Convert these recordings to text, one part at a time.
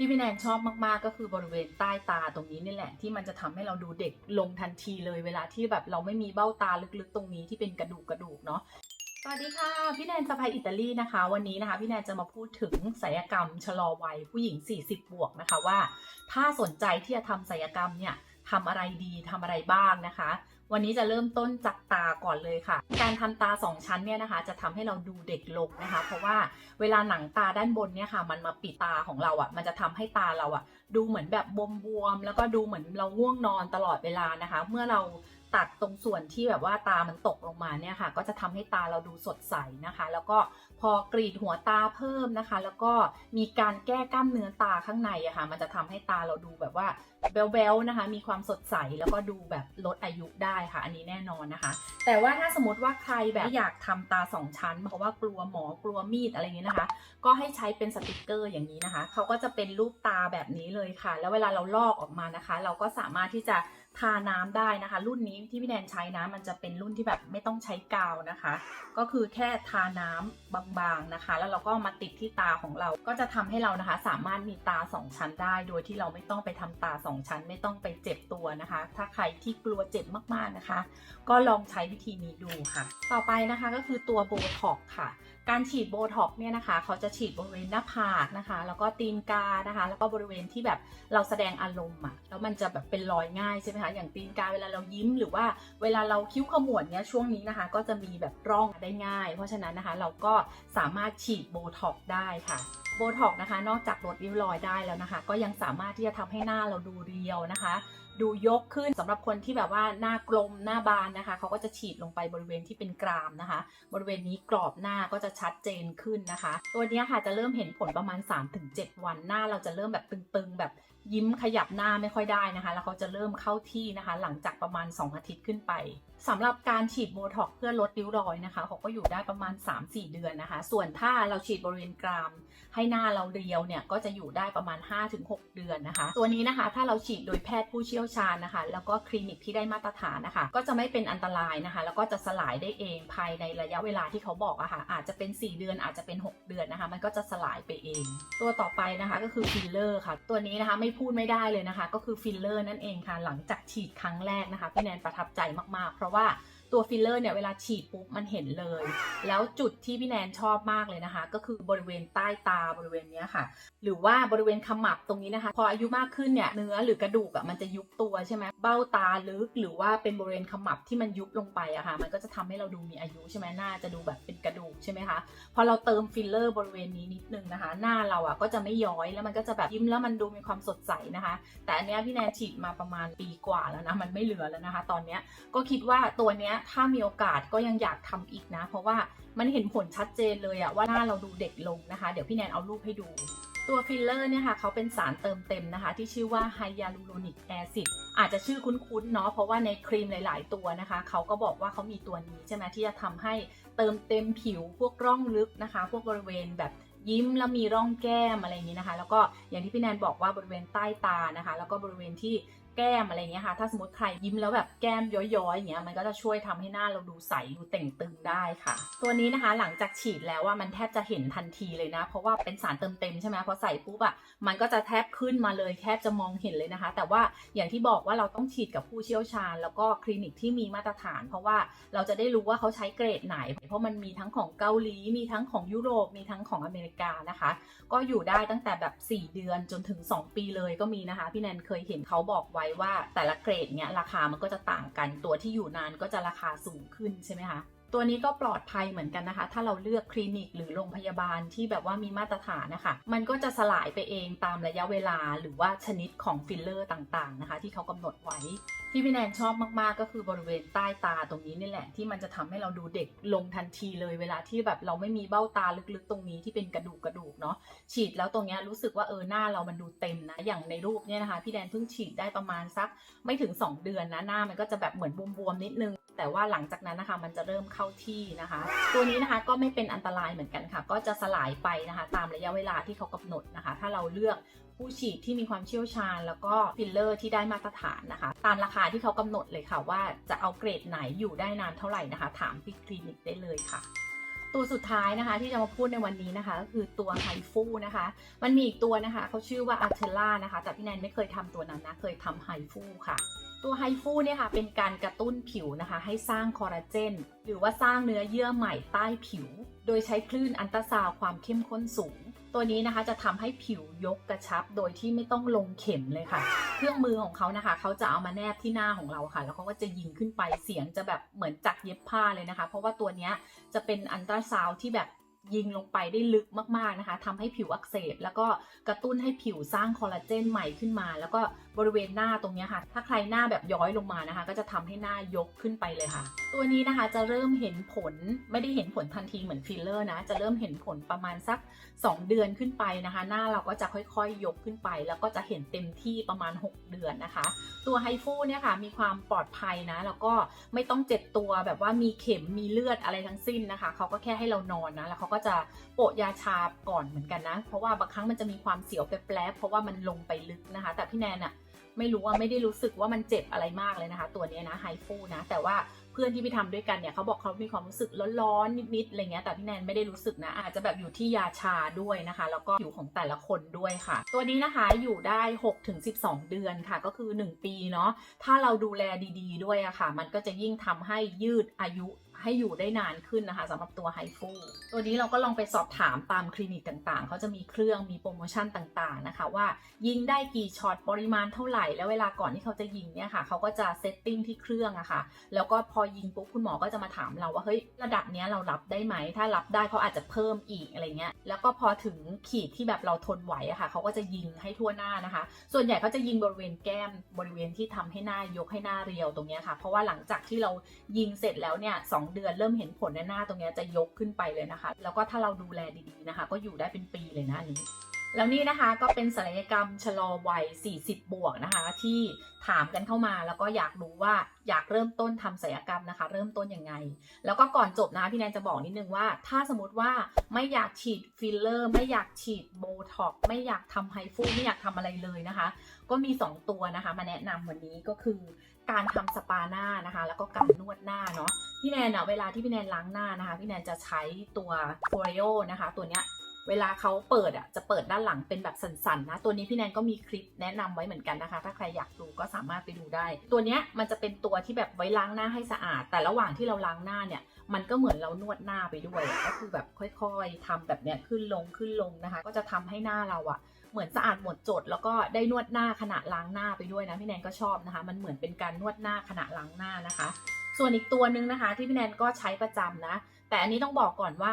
ที่พี่แนนชอบมากๆ ก็คือบริเวณใต้ตาตรงนี้นี่แหละ ที่มันจะทำให้เราดูเด็กลงทันทีเลยเวลาที่แบบเราไม่มีเบ้าตาลึกๆ ตรงนี้ที่เป็นกระดูกกระดูกเนาะสวัสดีค่ะพี่แนนสะพายอิตาลีนะคะ วันนี้นะคะ พี่แนนจะมาพูดถึงศัลยกรรมชะลอวัยผู้หญิง 40 บวกนะคะว่า ถ้าสนใจที่จะทำศัลยกรรมเนี่ย ทำอะไรดีทำอะไรบ้างนะคะ วันนี้จะเริ่มต้นจากตาก่อนเลยค่ะ การทำตาสองชั้นเนี่ยนะคะ จะทำให้เราดูเด็กลงนะคะ เพราะว่าเวลาหนังตาด้านบนเนี่ยค่ะ มันมาปิดตาของเราอะ่ะ มันจะทำให้ตาเราอะ่ะ ดูเหมือนแบบบวมๆแล้วก็ดูเหมือนเราง่วงนอนตลอดเวลานะคะ เมื่อเราตัดตรงส่วนที่แบบว่าตามันตกลงมาเนี่ยค่ะ ก็จะทำให้ตาเราดูสดใสนะคะ แล้วก็ พอกรีดหัวตาเพิ่มนะคะ แล้วก็มีการแก้กล้ามเนื้อตาข้างในอะค่ะ มันจะทำให้ตาเราดูแบบว่าแบลๆนะคะ มีความสดใสแล้วก็ดูแบบลดอายุได้ค่ะ อันนี้แน่นอนนะคะ แต่ว่าถ้าสมมติว่าใครแบบอยากทำตาสองชั้น เพราะว่ากลัวหมอกลัวมีดอะไรอย่างนี้นะคะ ก็ให้ใช้เป็นสติกเกอร์อย่างนี้นะคะเขาก็จะเป็นรูปตาแบบนี้เลยค่ะ แล้วเวลาเราลอกออกมานะคะ เราก็สามารถที่จะ ทาน้ำได้นะคะ รุ่นนี้ที่พี่แนนใช้นะมันจะเป็นรุ่นที่แบบไม่ต้องใช้กาวนะคะ ก็คือแค่ทาน้ำบางๆนะคะ แล้วเราก็มาติดที่ตาของเราก็จะทำให้เรานะคะ สามารถมีตาสองชั้นได้ โดยที่เราไม่ต้องไปทำตาสองชั้น ไม่ต้องไปเจ็บตัวนะคะ ถ้าใครที่กลัวเจ็บมากๆนะคะ ก็ลองใช้วิธีนี้ดูค่ะ ต่อไปนะคะก็คือตัวโบท็อกค่ะ การฉีดโบท็อกเนี่ยนะคะ เขาจะฉีดบริเวณหน้าผากนะคะ แล้วก็ตีนกานะคะ แล้วก็บริเวณที่แบบเราแสดงอารมณ์อะแล้วมันจะแบบเป็นรอยง่ายใช่ไหมคะ อย่างตีนกาเวลาเรายิ้มหรือว่าเวลาเราคิ้วขมวดเนี่ยช่วงนี้นะคะ ก็จะมีแบบร่องได้ง่าย เพราะฉะนั้นนะคะเราก็สามารถฉีดโบท็อกได้ค่ะ โบท็อกนะคะ นอกจากลดริ้วรอยได้แล้วนะคะ ก็ยังสามารถที่จะทำให้หน้าเราดูเรียวนะคะ ดูยกขึ้นสำหรับคนที่แบบว่าหน้ากลมหน้าบานนะคะ เขาก็จะฉีดลงไปบริเวณที่เป็นกรามนะคะ บริเวณนี้กรอบหน้าก็จะชัดเจนขึ้นนะคะ ตัวนี้ค่ะจะเริ่มเห็นผลประมาณ 3-7 วันหน้าเราจะเริ่มแบบตึงๆแบบ ยิ้มขยับหน้าไม่ค่อยได้นะคะ แล้วเขาจะเริ่มเข้าที่นะคะ หลังจากประมาณ 2 อาทิตย์ขึ้นไปสำหรับการฉีดโบท็อกเพื่อลดริ้วรอยนะคะเขาก็อยู่ได้ประมาณ 3-4 เดือนนะคะ ส่วนถ้าเราฉีดบริเวณกราม ให้หน้าเราเรียวเนี่ยก็จะอยู่ได้ประมาณ 5-6 เดือนนะคะ ตัวนี้นะคะถ้าเราฉีดโดยแพทย์ผู้เชี่ยวชาญนะคะ แล้วก็คลินิกที่ได้มาตรฐานนะคะ ก็จะไม่เป็นอันตรายนะคะ แล้วก็จะสลายได้เองภายในระยะเวลาที่เขาบอกอะค่ะอาจจะเป็น 4 เดือนอาจจะเป็น 6 เดือนนะคะ มันก็จะสลายไปเอง ตัวต่อไปนะคะก็คือฟิลเลอร์ค่ะ ตัวนี้นะคะไม่พูดไม่ได้เลยนะคะ ก็คือฟิลเลอร์นั่นเองค่ะ หลังจากฉีดครั้งแรกนะคะพี่แนนประทับใจมากๆ เพราะว่า ตัวฟิลเลอร์เนี่ยเวลาฉีดปุ๊บมันเห็นเลย แล้วจุดที่พี่แนนชอบมากเลยนะคะ ก็คือบริเวณใต้ตาบริเวณเนี้ยค่ะ หรือว่าบริเวณขมับตรงนี้นะคะ พออายุมากขึ้นเนี่ยเนื้อหรือกระดูกอะ่ะมันจะยุบตัวใช่ไหมเบ้าตาลึกหรือว่าเป็นบริเวณขมับที่มันยุบลงไปอะค่ะ มันก็จะทำให้เราดูมีอายุใช่ไหมหน้าจะดูแบบเป็นกระดูกใช่ไหมคะพอเราเติมฟิลเลอร์บริเวณนี้นิดนึงนะคะ หน้าเราอะ่ะก็จะไม่ย้อยแล้วมันก็จะแบบยิ้มแล้วมันดูมีความสดใสนะคะ แต่อันเนี้ยพี่แนนฉีดมาประมาณปีกว่าแล้วนะมันไม่เหลือแล้วนะคะ ตอนเนี้ยก็คิดว่าตัวเนี้ยถ้ามีโอกาสก็ยังอยากทำอีกนะ เพราะว่ามันเห็นผลชัดเจนเลยอะว่าหน้าเราดูเด็กลงนะคะ เดี๋ยวพี่แนนเอารูปให้ดูตัวฟิลเลอร์เนี่ยค่ะเขาเป็นสารเติมเต็มนะคะ ที่ชื่อว่าไฮยาลูโรนิกแอซิดอาจจะชื่อคุ้นๆเนาะเพราะว่าในครีมหลาย ๆ ตัวนะคะ เขาก็บอกว่าเขามีตัวนี้ใช่ไหมที่จะทำให้เติมเต็มผิวพวกร่องลึกนะคะ พวกบริเวณแบบยิ้มแล้วมีร่องแก้มอะไรอย่างนี้นะคะ แล้วก็อย่างที่พี่แนนบอกว่าบริเวณใต้ตานะคะ แล้วก็บริเวณที่ แก้มอะไรเงี้ยค่ะ ถ้าสมมติใครยิ้มแล้วแบบแก้มย้อยๆอย่างเงี้ยมันก็จะช่วยทำให้หน้าเราดูใสดูเต่งตึงได้ค่ะ ตัวนี้นะคะหลังจากฉีดแล้วว่ามันแทบจะเห็นทันทีเลยนะ เพราะว่าเป็นสารเติมเต็มใช่ไหมพอใส่ปุ๊บอะมันก็จะแทบขึ้นมาเลยแทบจะมองเห็นเลยนะคะ แต่ว่าอย่างที่บอกว่าเราต้องฉีดกับผู้เชี่ยวชาญ แล้วก็คลินิกที่มีมาตรฐาน เพราะว่าเราจะได้รู้ว่าเขาใช้เกรดไหน เพราะมันมีทั้งของเกาหลีมีทั้งของยุโรปมีทั้งของอเมริกานะคะ ก็อยู่ได้ตั้งแต่แบบ 4 เดือนจนถึง 2 ปีเลยก็มีนะคะ พี่แนนเคยเห็นเขาบอกไว้ว่าแต่ละเกรดเนี้ยราคามันก็จะต่างกัน ตัวที่อยู่นานก็จะราคาสูงขึ้นใช่ไหมคะตัวนี้ก็ปลอดภัยเหมือนกันนะคะ ถ้าเราเลือกคลินิกหรือโรงพยาบาลที่แบบว่ามีมาตรฐานนะคะ มันก็จะสลายไปเองตามระยะเวลาหรือว่าชนิดของฟิลเลอร์ต่างๆนะคะ ที่เขากำหนดไว้ที่พี่แนนชอบมากๆก็คือบริเวณใต้ตาตรงนี้นี่แหละ ที่มันจะทำให้เราดูเด็กลงทันทีเลยเวลาที่แบบเราไม่มีเบ้าตาลึกๆ ตรงนี้ที่เป็นกระดูกกระดูกเนาะฉีดแล้วตรงเนี้ยรู้สึกว่าเออหน้าเรามันดูเต็มนะอย่างในรูปเนี่ยนะคะ พี่แดนเพิ่งฉีดได้ประมาณสักไม่ถึง 2 เดือนนะหน้ามันก็จะแบบเหมือนบวมๆนิดนึงแต่ว่าหลังจากนั้นนะคะมันจะเริ่มเข้าที่นะคะ ตัวนี้นะคะก็ไม่เป็นอันตรายเหมือนกันค่ะ ก็จะสลายไปนะคะ ตามระยะเวลาที่เขากำหนดนะคะ ถ้าเราเลือก ผู้ฉีดที่มีความเชี่ยวชาญ แล้วก็ฟิลเลอร์ที่ได้มาตรฐานนะคะ ตามราคาที่เขากำหนดเลยค่ะว่าจะเอาเกรดไหนอยู่ได้นานเท่าไหร่นะคะ ถามที่คลินิกได้เลยค่ะตัวสุดท้ายนะคะที่จะมาพูดในวันนี้นะคะ ก็คือตัวไฮฟูนะคะ มันมีอีกตัวนะคะเขาชื่อว่าอาร์เทล่านะคะ แต่พี่แนนไม่เคยทำตัวนั้นนะ เคยทำไฮฟูค่ะ ตัวไฮฟูเนี่ยค่ะเป็นการกระตุ้นผิวนะคะ ให้สร้างคอลลาเจนหรือว่าสร้างเนื้อเยื่อใหม่ใต้ผิว โดยใช้คลื่นอันตราซาวความเข้มข้นสูง ตัวนี้นะคะจะทำให้ผิวยกกระชับโดยที่ไม่ต้องลงเข็มเลยค่ะ เครื่องมือของเขานะคะ เขาจะเอามาแนบที่หน้าของเราค่ะ แล้วเขาก็จะยิงขึ้นไปเสียงจะแบบเหมือนจักเย็บผ้าเลยนะคะ เพราะว่าตัวนี้จะเป็นอันตราซาวที่แบบยิงลงไปได้ลึกมากๆนะคะทำให้ผิวอักเสบแล้วก็กระตุ้นให้ผิวสร้างคอลลาเจนใหม่ขึ้นมา แล้วก็ บริเวณหน้าตรงเนี้ยค่ะ ถ้าใครหน้าแบบย้อยลงมานะคะ ก็จะทำให้หน้ายกขึ้นไปเลยค่ะ ตัวนี้นะคะจะเริ่มเห็นผลไม่ได้เห็นผลทันทีเหมือนฟิลเลอร์นะ จะเริ่มเห็นผลประมาณสัก 2 เดือนขึ้นไปนะคะ หน้าเราก็จะค่อยๆยกขึ้นไป แล้วก็จะเห็นเต็มที่ประมาณ 6 เดือนนะคะ ตัวไฮฟูเนี่ยค่ะมีความปลอดภัยนะ แล้วก็ไม่ต้องเจ็บตัวแบบว่ามีเข็มมีเลือดอะไรทั้งสิ้นนะคะเขาก็แค่ให้เรานอนนะแล้วเขาก็จะโปะยาชาก่อนเหมือนกันนะ เพราะว่าบางครั้งมันจะมีความเสียวแปลบๆเพราะว่ามันลงไปลึกนะคะ แต่พี่แนนอะ ไม่รู้ว่าไม่ได้รู้สึกว่ามันเจ็บอะไรมากเลยนะคะ ตัวนี้นะไฮฟูนะ แต่ว่าเพื่อนที่ไปทำด้วยกันเนี่ยเขาบอกเขามีความรู้สึกร้อนๆนิดๆอะไรเงี้ยแต่พี่แนนไม่ได้รู้สึกนะ อาจจะแบบอยู่ที่ยาชาด้วยนะคะ แล้วก็อยู่ของแต่ละคนด้วยค่ะ ตัวนี้นะคะอยู่ได้6ถึง12 เดือนค่ะ ก็คือ 1 ปีเนาะถ้าเราดูแลดี ๆ ด้วยอะค่ะ มันก็จะยิ่งทำให้ยืดอายุ ให้อยู่ได้นานขึ้นนะคะสำหรับตัวไฮฟูตัวนี้เราก็ลองไปสอบถามตามคลินิกต่างๆ เขาจะมีเครื่องมีโปรโมชั่นต่างๆนะคะว่ายิงได้กี่ช็อตปริมาณเท่าไหร่ แล้วเวลาก่อนที่เขาจะยิงเนี่ยค่ะเขาก็จะเซตติ้งที่เครื่องอะค่ะแล้วก็พอยิงปุ๊บคุณหมอก็จะมาถามเราว่าเฮ้ยระดับเนี้ยเรารับได้ไหม ถ้ารับได้เขาอาจจะเพิ่มอีกอะไรเงี้ยแล้วก็พอถึงขีดที่แบบเราทนไหวอะค่ะเขาก็จะยิงให้ทั่วหน้านะคะ ส่วนใหญ่เขาจะยิงบริเวณแก้มบริเวณที่ทำให้หน้ายกให้หน้าเรียวตรงเนี้ยค่ะเพราะว่าหลังจากที่เรายิงเสร็จแล้วเนี่ยสองเดือน เริ่มเห็นผลในหน้าตรงเนี้ยจะยกขึ้นไปเลยนะคะ แล้วก็ถ้าเราดูแลดีๆนะคะ ก็อยู่ได้เป็นปีเลยนะอันนี้ แล้วนี่นะคะก็เป็นศัลยกรรมชะลอวัย 40 บวกนะคะ ที่ถามกันเข้ามาแล้วก็อยากรู้ว่าอยากเริ่มต้นทำศัลยกรรมนะคะ เริ่มต้นยังไง แล้วก็ก่อนจบนะคะพี่แนนจะบอกนิดนึงว่า ถ้าสมมติว่าไม่อยากฉีดฟิลเลอร์ ไม่อยากฉีดโบท็อกไม่อยากทำไฮฟูไม่อยากทำอะไรเลยนะคะ ก็มี 2 ตัวนะคะ มาแนะนำวันนี้ก็คือการทำสปาหน้านะคะ แล้วก็การนวดหน้าเนาะพี่แนนอะเวลาที่พี่แนนล้างหน้านะคะ พี่แนนจะใช้ตัวโฟเรโอนะคะ ตัวเนี้ย เวลาเขาเปิดอะจะเปิดด้านหลังเป็นแบบสันๆนะ ตัวนี้พี่แนนก็มีคลิปแนะนำไว้เหมือนกันนะคะ ถ้าใครอยากดูก็สามารถไปดูได้ ตัวเนี้ยมันจะเป็นตัวที่แบบไว้ล้างหน้าให้สะอาด แต่ระหว่างที่เราล้างหน้าเนี่ย มันก็เหมือนเรานวดหน้าไปด้วย ก็คือแบบค่อยๆทำแบบเนี้ยขึ้นลงขึ้นลงนะคะ ก็จะทำให้หน้าเราอะเหมือนสะอาดหมดจด แล้วก็ได้นวดหน้าขณะล้างหน้าไปด้วยนะพี่แนนก็ชอบนะคะ มันเหมือนเป็นการนวดหน้าขณะล้างหน้านะคะ ส่วนอีกตัวนึงนะคะ ที่พี่แนนก็ใช้ประจำนะ แต่อันนี้ต้องบอกก่อนว่า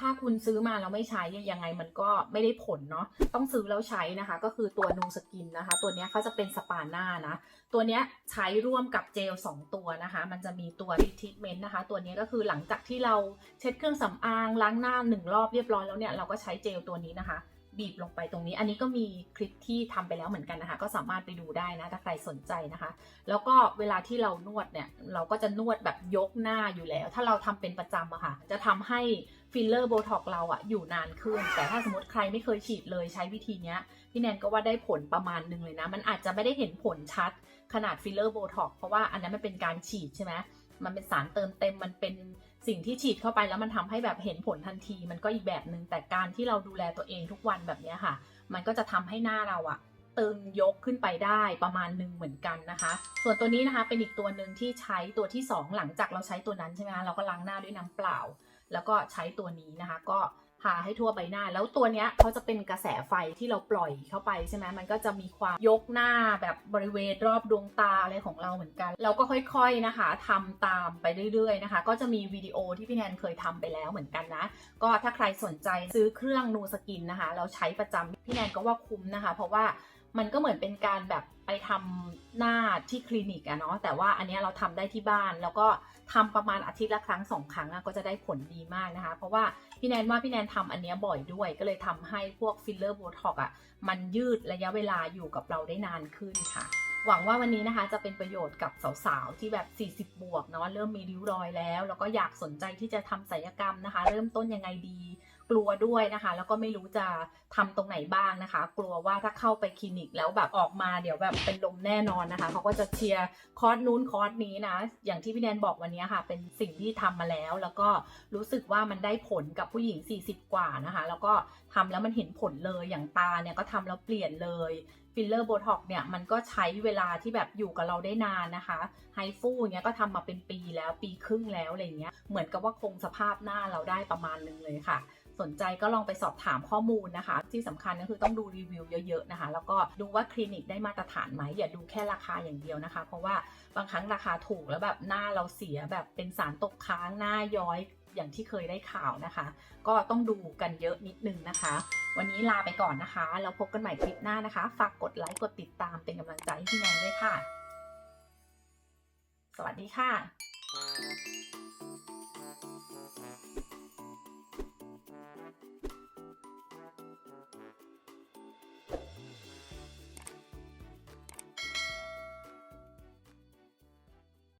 ถ้าคุณซื้อมาแล้วไม่ใช้ยังไงมันก็ไม่ได้ผลเนาะต้องซื้อแล้วใช้นะคะ ก็คือตัวนูสกินนะคะ ตัวนี้เขาจะเป็นสปาหน้านะ ตัวนี้ใช้ร่วมกับเจล 2 ตัวนะคะ มันจะมีตัวรีทิทเมนต์นะคะ ตัวนี้ก็คือหลังจากที่เราเช็ดเครื่องสำอางล้างหน้าหนึ่งรอบเรียบร้อยแล้วเนี่ยเราก็ใช้เจลตัวนี้นะคะ บีบลงไปตรงนี้ อันนี้ก็มีคลิปที่ทำไปแล้วเหมือนกันนะคะ ก็สามารถไปดูได้นะถ้าใครสนใจนะคะ แล้วก็เวลาที่เรานวดเนี่ยเราก็จะนวดแบบยกหน้าอยู่แล้ว ถ้าเราทำเป็นประจำอะค่ะจะทำให้ ฟิลเลอร์โบท็อกเราอะอยู่นานขึ้น แต่ถ้าสมมติใครไม่เคยฉีดเลยใช้วิธีเนี้ยพี่แนนก็ว่าได้ผลประมาณหนึงเลยนะ มันอาจจะไม่ได้เห็นผลชัดขนาดฟิลเลอร์โบท็อกเพราะว่าอันนั้นมันเป็นการฉีดใช่ไหมมันเป็นสารเติมเต็มมันเป็นสิ่งที่ฉีดเข้าไปแล้วมันทำให้แบบเห็นผลทันที มันก็อีกแบบหนึ่งแต่การที่เราดูแลตัวเองทุกวันแบบนี้ค่ะ มันก็จะทำให้หน้าเราอะตึงยกขึ้นไปได้ประมาณหนึ่งเหมือนกันนะคะ ส่วนตัวนี้นะคะเป็นอีกตัวหนึ่งที่ใช้ตัวที่สองหลังจากเราใช้ตัวนั้นใช่ไหมคะเราก็ล้างหน้าด้วยน้ำเปล่า แล้วก็ใช้ตัวนี้นะคะ ก็ทาให้ทั่วใบหน้า แล้วตัวเนี้ยเขาจะเป็นกระแสไฟที่เราปล่อยเข้าไปใช่ไหมมันก็จะมีความยกหน้าแบบบริเวณรอบดวงตาอะไรของเราเหมือนกัน เราก็ค่อยๆนะคะทำตามไปเรื่อยๆนะคะ ก็จะมีวิดีโอที่พี่แนนเคยทำไปแล้วเหมือนกันนะ ก็ถ้าใครสนใจซื้อเครื่องนูสกินนะคะ เราใช้ประจำพี่แนนก็ว่าคุ้มนะคะ เพราะว่ามันก็เหมือนเป็นการแบบไปทำหน้าที่คลินิกอะเนาะแต่ว่าอันนี้เราทำได้ที่บ้านแล้วก็ ทำประมาณอาทิตย์ละครั้งสองครั้งก็จะได้ผลดีมากนะคะ เพราะว่าพี่แนนว่าพี่แนนทำอันนี้บ่อยด้วย ก็เลยทำให้พวกฟิลเลอร์โบท็อกอะมันยืดระยะเวลาอยู่กับเราได้นานขึ้นค่ะหวังว่าวันนี้นะคะจะเป็นประโยชน์กับสาวๆ ที่แบบ 40 บวกเนาะเริ่มมีริ้วรอยแล้ว แล้วก็อยากสนใจที่จะทำศัลยกรรมนะคะ เริ่มต้นยังไงดี กลัวด้วยนะคะ แล้วก็ไม่รู้จะทำตรงไหนบ้างนะคะ กลัวว่าถ้าเข้าไปคลินิกแล้วแบบออกมาเดี๋ยวแบบเป็นลมแน่นอนนะคะเขาก็จะเชียร์คอร์สนู้นคอร์สนี้นะ อย่างที่พี่แนนบอกวันนี้ค่ะ เป็นสิ่งที่ทำมาแล้ว แล้วก็รู้สึกว่ามันได้ผลกับผู้หญิง 40 กว่านะคะ แล้วก็ทำแล้วมันเห็นผลเลยอย่างตาเนี่ยก็ทำแล้วเปลี่ยนเลยฟิลเลอร์โบท็อกเนี่ยมันก็ใช้เวลาที่แบบอยู่กับเราได้นานนะคะไฮฟูเนี้ยก็ทำมาเป็นปีแล้วปีครึ่งแล้วอะไรเงี้ยเหมือนกับว่าคงสภาพหน้าเราได้ประมาณนึงเลยค่ะ สนใจก็ลองไปสอบถามข้อมูลนะคะ ที่สำคัญก็คือต้องดูรีวิวเยอะๆนะคะ แล้วก็ดูว่าคลินิกได้มาตรฐานไหมอย่าดูแค่ราคาอย่างเดียวนะคะ เพราะว่าบางครั้งราคาถูกแล้วแบบหน้าเราเสียแบบเป็นสารตกค้างหน้าย้อยอย่างที่เคยได้ข่าวนะคะ ก็ต้องดูกันเยอะนิดนึงนะคะ วันนี้ลาไปก่อนนะคะ แล้วพบกันใหม่คลิปหน้านะคะ ฝากกดไลค์กดติดตามเป็นกำลังใจให้พี่แนนด้วยค่ะ สวัสดีค่ะ フフフ。